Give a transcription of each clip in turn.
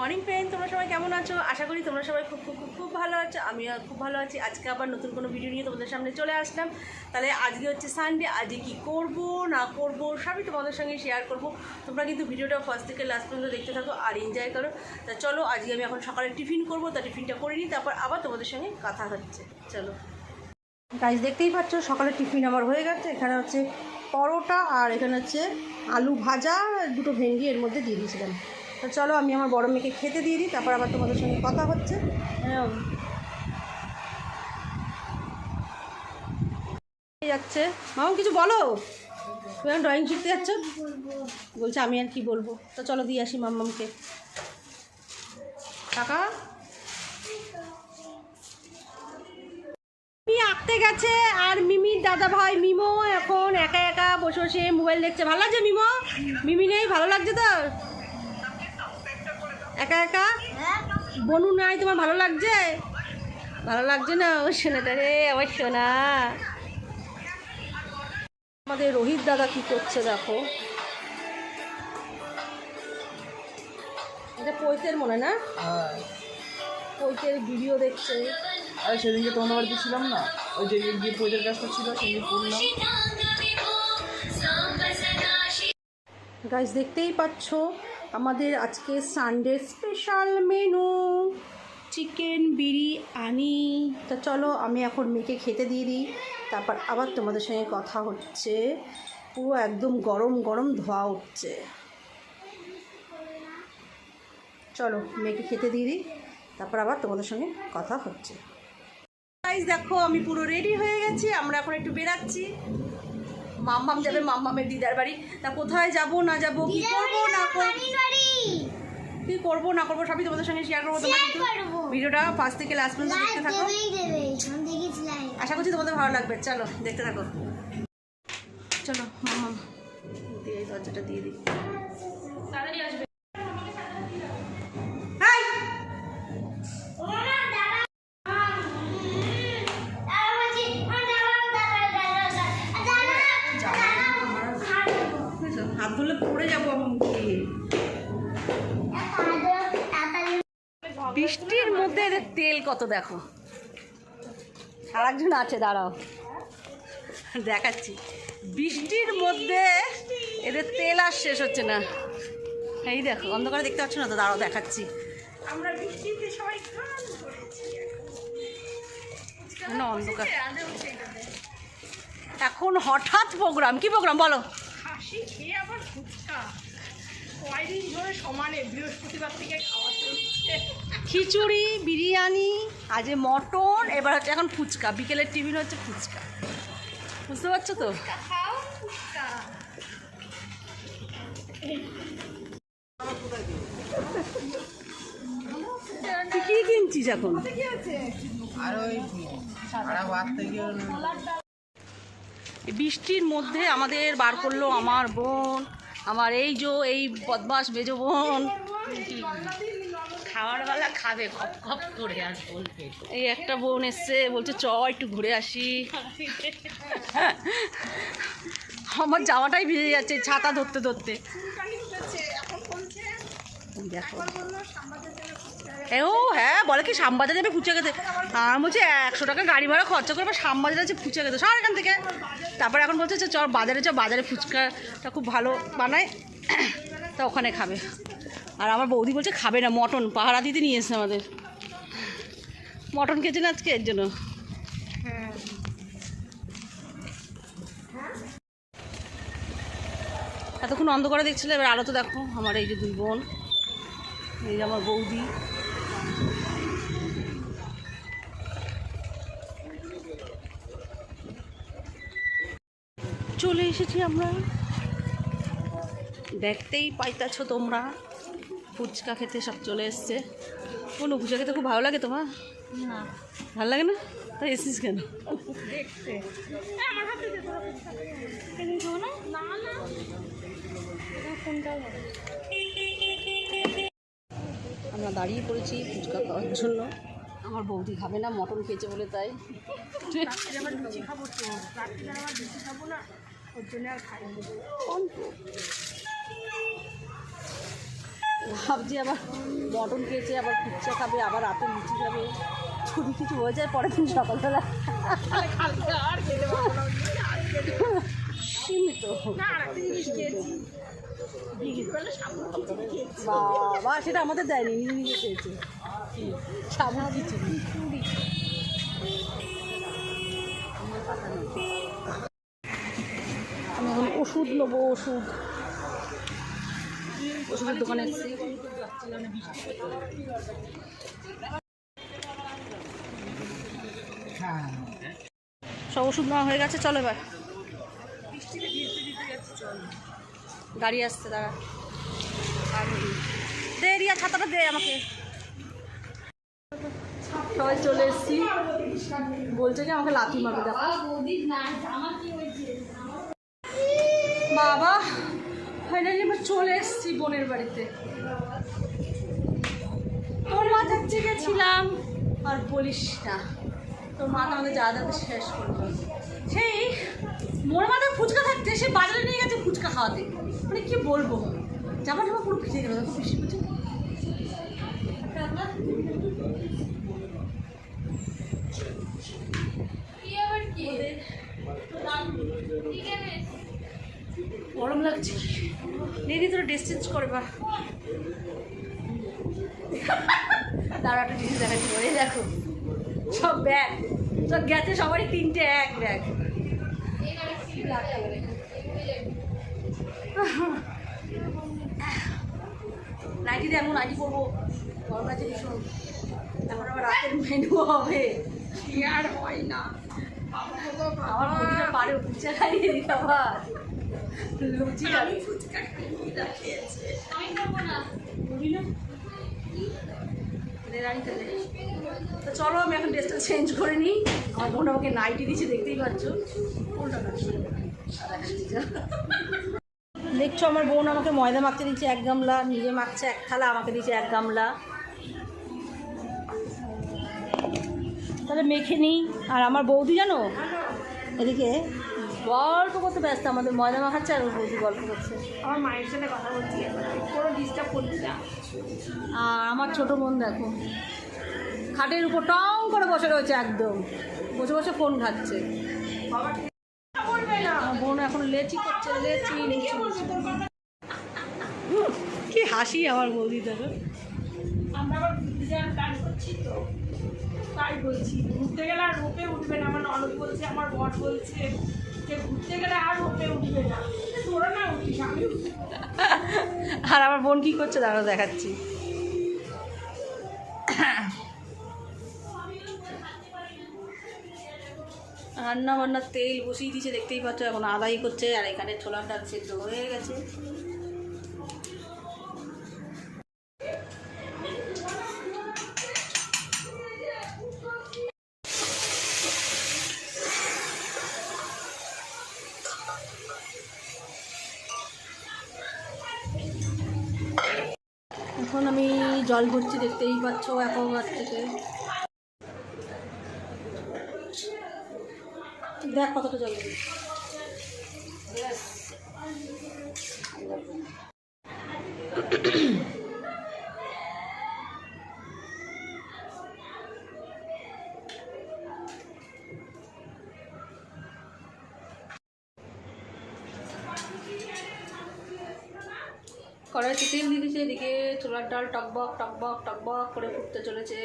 Morning friend তোমরা সবাই কেমন আছো? আশা করি তোমরা সবাই খুব খুব খুব খুব ভালো আছো। আমিও খুব ভালো আছি। আজকে আবার নতুন কোনো ভিডিও নিয়ে তোমাদের সামনে চলে আসলাম। তাহলে আজকে হচ্ছে সানডে আজকে কি করব, না করব, সবই তোমাদের সঙ্গে শেয়ার করব। তোমরা কিন্তু ভিডিওটা ফার্স্ট থেকে লাস্ট পর্যন্ত দেখতে থাকো আর এনজয় করো। তা চলো, আজকে আমি এখন সকালে টিফিন করব, তা টিফিনটা করে নিই, তারপর আবার তোমাদের সঙ্গে কথা হচ্ছে। চলো। গাইজ দেখতেই পাচ্ছ, সকালে টিফিন আমার হয়ে গেছে। এখানে হচ্ছে পরোটা আর এখানে হচ্ছে আলু ভাজা, দুটো ভেন্ডি এর মধ্যে দিয়ে দিয়েছিলাম। চলো আমি আমার বড় মেয়েকে খেতে দিয়ে দিই, তারপর আবার তোমাদের সঙ্গে কথা হচ্ছে। হ্যাঁ। যাচ্ছে। মামা, কিছু বলো? তুমি ড্রয়িং শিখতে যাচ্ছ? বলছে, আমি আর কি বলব? তো চলো দিয়ে আসি মাম্মামকে। কাকা? আঁকতে গেছে, আর মিমির দাদা ভাই মিমো এখন একা একা বসে বসে মোবাইল দেখছে। ভালো লাগছে মিমো? মিমি নেই? ভালো লাগছে তো একা একা? বনু নাই তোমার ভালো লাগছে? ভালো লাগছে না? ও শোনাটা রে আমার শোনা আমাদের রোহিত দাদা কি করছে দেখো? এটা পৈতের মনে না? হ্যাঁ। পৈতের ভিডিও দেখছে। আরে সেদিনকে তোমাদের বাড়িতে ছিলাম না? ওই যে গিয়ে পৈদের কাজটা ছিল সেদিন করলাম। গাইজ দেখতেই পাচ্ছ? আমাদের আজকে Sunday special menu chicken biryani তো চলো, আমি এখন মেয়েকে খেতে দিয়ে দিই। তারপর আবার তোমাদের সঙ্গে কথা হচ্ছে। পুরো একদম গরম গরম ধোয়া উঠছে। চলো, মেয়েকে খেতে দিয়ে দিই। তারপর আবার তোমাদের সঙ্গে কথা হচ্ছে। দেখো, আমি পুরো রেডি হয়ে গেছি। আমরা এখন একটু বেরাচ্ছি। মাম্মাম যাবে মাম্মামের দিদার বাড়ি। তা কোথায় যাব না যাব কি করব না করব কি করব না করব সবই তোমাদের সঙ্গে শেয়ার করব তোমরা কিন্তু ভিডিওটা ফার্স্ট থেকে লাস্ট পর্যন্ত দেখতে থাকো। আশা করছি তোমাদের ভালো লাগবে চলো দেখতে থাকো। চলো মাম্মাম দিয়ে দরজাটা দিয়ে দিই। হাই পড়ে যাব আমি বৃষ্টির মধ্যে এদের তেল কত দেখো? আর একজন আছে দাঁড়াও। দেখাচ্ছি। বৃষ্টির মধ্যে এদের তেল আর শেষ হচ্ছে না। এই দেখো অন্ধকারে দেখতে পাচ্ছ না তো? দাঁড়াও দেখাচ্ছি। আমরা বৃষ্টিতে সবাই না অন্ধকার। এখন হঠাৎ প্রোগ্রাম। কি প্রোগ্রাম? বলো খাসি খেয়ে আবার ফুচকা কয়দিন ধরে সমানে বৃহস্পতিবার থেকে খাওয়া চলছে। খিচুড়ি বিরিয়ানি আজে মটন এবার হচ্ছে এখন ফুচকা। বিকেলের টিফিন হচ্ছে ফুচকা। বুঝতে পারছ তো? খাও কি কিনছিস এখন? আর ওই সারা থেকে বৃষ্টির মধ্যে আমাদের বার করল আমার বোন। আমার এই যে এই বদমাস মেজো বোন। খাওয়ার বেলা খাবে খপ খপ করে আর বলবে। এই একটা বোন এসছে বলছে চ একটু ঘুরে আসি। আমার জামাটাই ভিজে যাচ্ছে ছাতা ধরতে ধরতে। দেখো। ও হ্যাঁ বলে কি শ্যামবাজার যাবে ফুচকা খেতে আর বলছে, একশো টাকা গাড়ি ভাড়া খরচা করে শ্যামবাজার আছে ফুচকা খেতে সর এখান থেকে। তারপরে এখন বলছে যে, চল বাজারে চ বাজারে ফুচকাটা খুব ভালো বানায়। তা ওখানে খাবে। আর আমার বৌদি বলছে, খাবে না, মটন, পাহারা দিতে নিয়ে এসছে আমাদের। মটন খেয়েছেন আজকে এর জন্য? এতক্ষণ অন্ধকারে দেখছিলে, এবার আলো তো দেখো, আমার এই যে দুই বোন, এই যে আমার বৌদি। চলে এসেছি আমরা। দেখতেই পাইতাছো তোমরা ফুচকা খেতে সব চলে এসছে। কোনো ফুচকা খেতে খুব ভালো লাগে তোমার? না। ভালো লাগে না? তাই এসিস কেন? আমরা দাঁড়িয়ে পড়েছি ফুচকা খাওয়ার জন্য। আমার বৌদি খাবে না, মটন খেয়েছে বলে তাই। ভাবছি আবার মটন খেয়েছে, আবার পিৎজা খাবে, আবার রাতে লুচি খাবে। যদি কিছু হয়ে যায়, পরের দিন সকালবেলা। বাবা, সেটা আমাদের দেয়নি, নিজে নিজে খেয়েছে। সাবুন খিচুড়ি আমি এখন ওষুধ নেব, ওষুধ। ওষুধের দোকানে সব ওষুধ নেওয়া হয়ে গেছে, চলো এবার। গাড়ি আসছে, দাঁড়া। আর দে রিয়া, ছাতাটা দে আমাকে। সবাই চলে এসেছি। বলছে যে আমাকে লাথি মারবে, দেখো। বাবা ফাইনালি আমরা চলে এসেছি বোনের বাড়িতে। তোর মাথার থেকে ছিলাম। আর বলিস না, তোর মাথা আমাদের যা যাতে শেষ করল। সেই, মোর মাথায় ফুচকা থাকতে, সে বাজারে নিয়ে গেছে ফুচকা খাওয়াতে। মানে কি বলব? জামা জামা পুরো ভিজে গেল, দেখো বেশি বুঝে গরম লাগছে। দিদি, তোর ড্রেস চেঞ্জ করে বা। দাঁড়া, একটা জিনিস দেখাচ্ছি এই দেখো, সব ব্যাগ সব গেছে, সবারই তিনটে এক ব্যাগ নাইটি দিয়ে এমন নাইটি করব গরম আছে ভীষণ। এখন আবার রাতের মেনু হবে। কি আর হয় না। পারে উচ্চা খাইয়ে দিতে আবার। লুচি খাবে ফুচকা খেয়েছে। রানি তেলে তো চলো আমি এখন ড্রেসটা চেঞ্জ করে নিই। আমার বোন আমাকে নাইটি দিচ্ছে দেখতেই পাচ্ছ। দেখছ আমার বোন আমাকে ময়দা মাখতে দিচ্ছে এক গামলা নিজে মাখছে এক থালা আমাকে দিচ্ছে এক গামলা। তাহলে মেখে নিই। আর আমার বৌদি জানো? এদিকে গল্প করতে ব্যস্ত আমাদের ময়দা মাখাচ্ছে আর ওর বৌদি গল্প করছে। আমার মায়ের সাথে কথা বলছি কোনো ডিস্টার্ব করছি না। আর আমার ছোট বোন দেখো খাটের উপর টং করে বসে রয়েছে একদম। বসে বসে ফোন খাচ্ছে বোন এখন লেচি করছে লেচি কি হাসি আমার বৌদি দেখো আমরা আবার করছি তো। তাই বলছি, ঘুরতে গেলে আর রোপে উঠবে না। আমার ননদ বলছে, আমার বর বলছে যে ঘুরতে গেলে আর রোপে উঠবে না। তোরা না উঠিস, আমি আর আমার বোন কি করছে দাঁড়াও, দেখাচ্ছি। রান্না বান্নার তেল বসিয়ে দিয়েছে, দেখতেই পাচ্ছ, এখন আদাই করছে, আর এখানে ছোলার ডাল সেদ্ধ হয়ে গেছে। এখন আমি জল ভরছি দেখতেই পাচ্ছ অ্যাকোয়াগার্ড থেকে দেখ কতটা জল দিবি। কড়াইতে তেল দিয়ে দিয়েছে, এদিকে ছোলার ডাল টকবক টকবক টকবক করে ফুটতে চলেছে।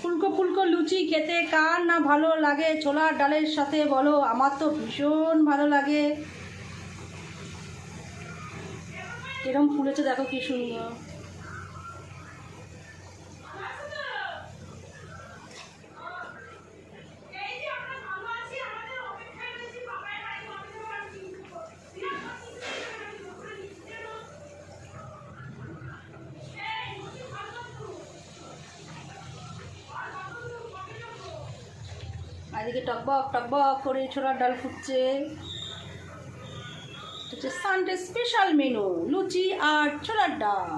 ফুলকো ফুলকো লুচি খেতে কার না ভালো লাগে? ছোলার ডালের সাথে বলো, আমার তো ভীষণ ভালো লাগে। এরম ফুলেছে দেখো কি সুন্দর। এদিকে টকবক টকবক করে ছোলার ডাল ফুটছে। সানডে স্পেশাল মেনু লুচি আর ছোলার ডাল।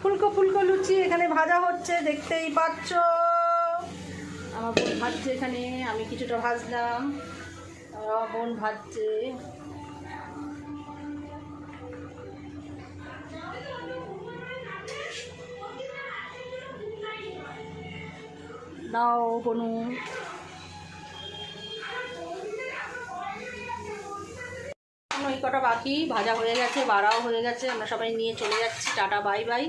ফুলকো ফুলকো লুচি এখানে ভাজা হচ্ছে, দেখতেই পাচ্ছ। আমার বোন ভাজছে এখানে, আমি কিছুটা ভাজলাম। আমার বোন ভাজছে। বনু এখনও এই কটা বাকি, ভাজা হয়ে গেছে, বাড়াও হয়ে গেছে, আমরা সবাই নিয়ে চলে যাচ্ছি, টাটা, বাই বাই।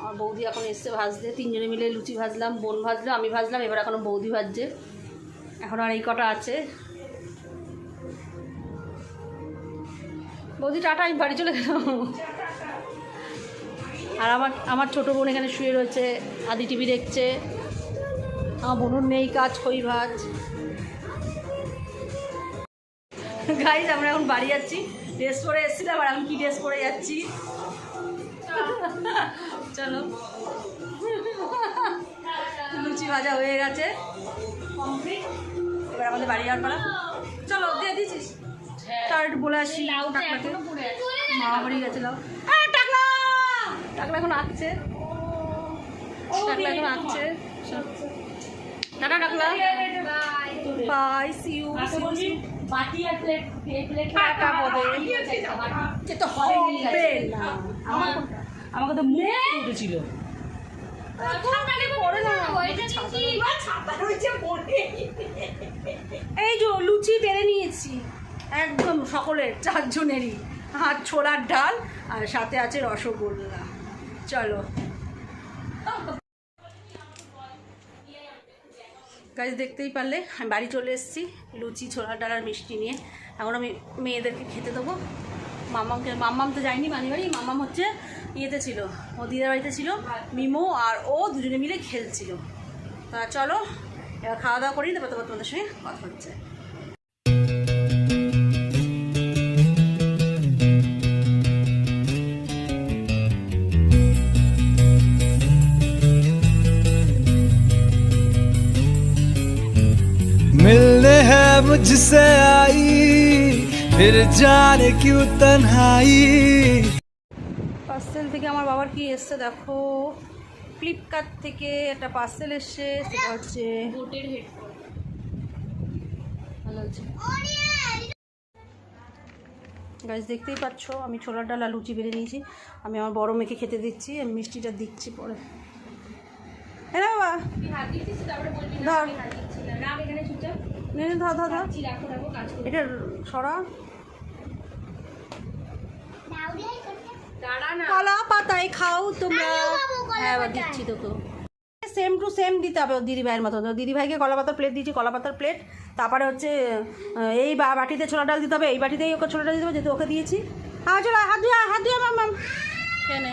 আমার বৌদি এখন এসছে ভাজতে, তিনজনে মিলে লুচি ভাজলাম, বোন ভাজলো, আমি ভাজলাম, এবার এখনও বৌদি ভাজছে। এখন আর এই কটা আছে। বৌদি, টাটা, আমি বাড়ি চলে গেলাম। আর আমার আমার ছোটো বোন এখানে শুয়ে রয়েছে, আদি টিভি দেখছে। আমার বোনুর নেই কাজ খই ভাজ গাইজ আমরা এখন বাড়ি যাচ্ছি। ড্রেস পরে এসেছিলাম আর এখন কি ড্রেস পরে যাচ্ছি? চলো। লুচি ভাজা হয়ে গেছে। কমপ্লিট এবার আমাদের বাড়ি যাওয়ার পালা। চলো দিয়ে দিছিস তার বলে আসি টাকলাকে। মামা বাড়ি হ্যাঁ টাকলা! টাকলা এখন আসছে টাকলা এখন আসছে টাটা বাই সি ইউ বাটি আর প্লেট প্লেট টাটা বদে সে তো হবে না। আমার আমাকে তো মুখ উঠেছিল। এই যে লুচি বেড়ে নিয়েছি। একদম সকলের চারজনেরই। আর ছোলার ডাল আর সাথে আছে রসগোল্লা। চলো। গাছ দেখতেই পারলে, আমি বাড়ি চলে এসেছি, লুচি, ছোলা ডাল আর মিষ্টি নিয়ে। এখন আমি মেয়েদেরকে খেতে দেবো। মামাকে মাম্মাম তো যায়নি বানি বাড়ি, মাম্মাম হচ্ছে ইয়েতে ছিল, ও দিদার বাড়িতে ছিল, মিমো আর ও দুজনে মিলে খেলছিল। তা চলো, এবার খাওয়া দাওয়া করি, তারপর তোমার তোমাদের সঙ্গে কথা হচ্ছে। मुझसे आई फिर जाने क्यों तन्हाई পার্সেল থেকে আমার বাবার কি এসছে দেখো ফ্লিপকার্ট থেকে একটা পার্সেল এসছে সেটা হচ্ছে বোটের হেডফোন ভালো হচ্ছে গাছ দেখতেই পাচ্ছ আমি ছোলার ডাল আর লুচি বেড়ে নিয়েছি আমি আমার বড় মেয়েকে খেতে দিচ্ছি আমি মিষ্টিটা দিচ্ছি পরে হ্যাঁ বাবা ধর। নে, নে, ধর ধর ধর। এটা সরা। কলা পাতায় খাও তোমরা। হ্যাঁ দিচ্ছি তোকে। সেম টু সেম দিতে হবে দিদিভাইয়ের মতো। তো দিদিভাইকে কলা পাতার প্লেট দিচ্ছি কলা পাতার প্লেট তারপরে হচ্ছে এই বাটিতে ছোলা ডাল দিতে হবে এই বাটিতেই ওকে ছোলা ডাল দিতে হবে যেহেতু ওকে দিয়েছি। হ্যাঁ চলো হাত ধুয়ে হাত ধুয়ে মাম। কেনে?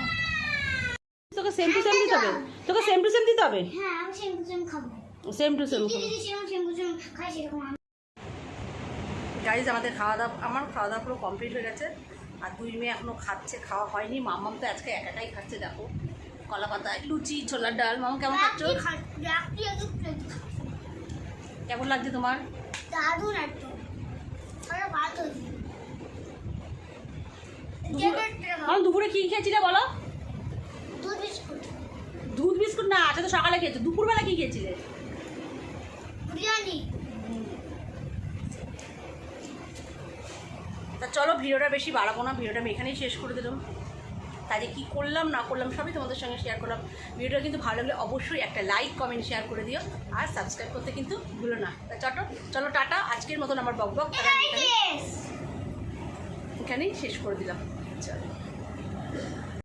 তোকে সেম টু সেম দিতে হবে? তোকে সেম টু সেম দিতে হবে? হ্যাঁ আমি সেম সেম খাব। সেম টু সেম গাইজ আমাদের খাওয়া দাওয়া আমার খাওয়া দাওয়া পুরো কমপ্লিট হয়ে গেছে। আর দুই মেয়ে এখনও খাচ্ছে খাওয়া হয়নি। মামাম তো আজকে একাটাই খাচ্ছে দেখো। কলা পাতায় লুচি ছোলার ডাল। মামা কেমন খাচ্ছ। কেমন লাগছে তোমার? দারুণ একদম আরে ভাত হয়েছে আমার দুপুরে কি খেয়েছিলে বলো? দুধ বিস্কুট। না আচ্ছা তো সকালে খেয়েছো। দুপুরবেলা কি খেয়েছিলে? বিরিয়ানি। তা চলো ভিডিওটা বেশি বাড়াবো না ভিডিওটা আমি এখানেই শেষ করে দিলাম। তাই যে কী করলাম না করলাম সবই তোমাদের সঙ্গে শেয়ার করলাম। ভিডিওটা কিন্তু ভালো লাগলে অবশ্যই একটা লাইক কমেন্ট শেয়ার করে দিও। আর সাবস্ক্রাইব করতে কিন্তু ভুলো না। তা চটো চলো টাটা। আজকের মতন আমার বক বক! এখানেই শেষ করে দিলাম। চলো।